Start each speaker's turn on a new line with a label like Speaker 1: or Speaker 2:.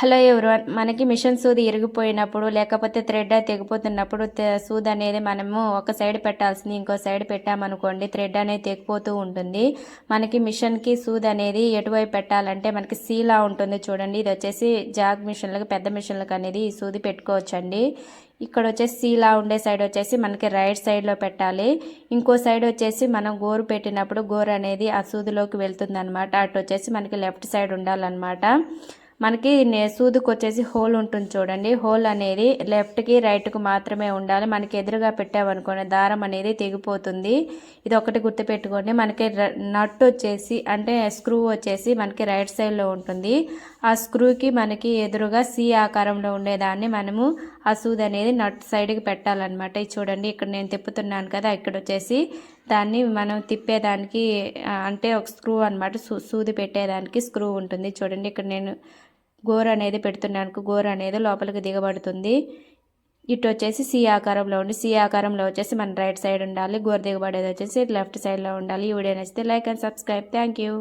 Speaker 1: Hello everyone మనకి machine సూది ఇరిగిపోయినప్పుడు లేకపోతే థ్రెడ్ తెగిపోతున్నప్పుడు సూద్ సూది అనేది మనము ఒక సైడ్ పెట్టాల్సింది ఇంకో సైడ్ పెట్టామనుకోండి థ్రెడ్ అనేది తెగిపోతూ ఉంటుంది. మనకి మిషన్కి సూది అనేది ఎటువైపు పెట్టాలంటే మనకి సీలా ఉంటుంది చూడండి ఇది వచ్చేసి జాగ్ మిషన్లకు పెద్ద మిషన్లకు అనేది ఈ సూది పెట్టుకోవచ్చండి. ఇక్కడ వచ్చేసి సీలా ఉండే సైడ్ వచ్చేసి మనకి రైట్ సైడ్లో పెట్టాలి. ఇంకో సైడ్ వచ్చేసి మనం గోరు పెట్టినప్పుడు గోరు అనేది ఆ సూదిలోకి వెళ్తుంది అనమాట అటు వచ్చేసి మనకి లెఫ్ట్ సైడ్ ఉండాలన్నమాట. మనకి నే- వచ్చేసి హోల్ ఉంటుంది చూడండి. హోల్ అనేది లెఫ్ట్కి రైట్కి మాత్రమే ఉండాలి. మనకి ఎదురుగా పెట్టామనుకోండి దారం అనేది తెగిపోతుంది. ఇది ఒకటి గుర్తుపెట్టుకోండి. మనకి నట్ వచ్చేసి అంటే స్క్రూ వచ్చేసి మనకి రైట్ సైడ్లో ఉంటుంది. ఆ స్క్రూకి మనకి ఎదురుగా సి ఆకారంలో ఉండేదాన్ని మనము ఆ సూది అనేది నట్ సైడ్కి పెట్టాలన్నమాట. ఇది చూడండి ఇక్కడ నేను తిప్పుతున్నాను కదా ఇక్కడ వచ్చేసి దాన్ని మనం తిప్పేదానికి అంటే ఒక స్క్రూ అనమాట సూది పెట్టేదానికి స్క్రూ ఉంటుంది. చూడండి ఇక్కడ నేను గోర అనేది పెడుతున్నాను గోర అనేది లోపలికి దిగబడుతుంది. ఇటు వచ్చేసి సి ఆకారంలో ఉండి సి ఆకారంలో వచ్చేసి మన రైట్ సైడ్ ఉండాలి గోర దిగబడేది వచ్చేసి లెఫ్ట్ సైడ్లో ఉండాలి. ఈ వీడియో నచ్చితే like and subscribe. Thank you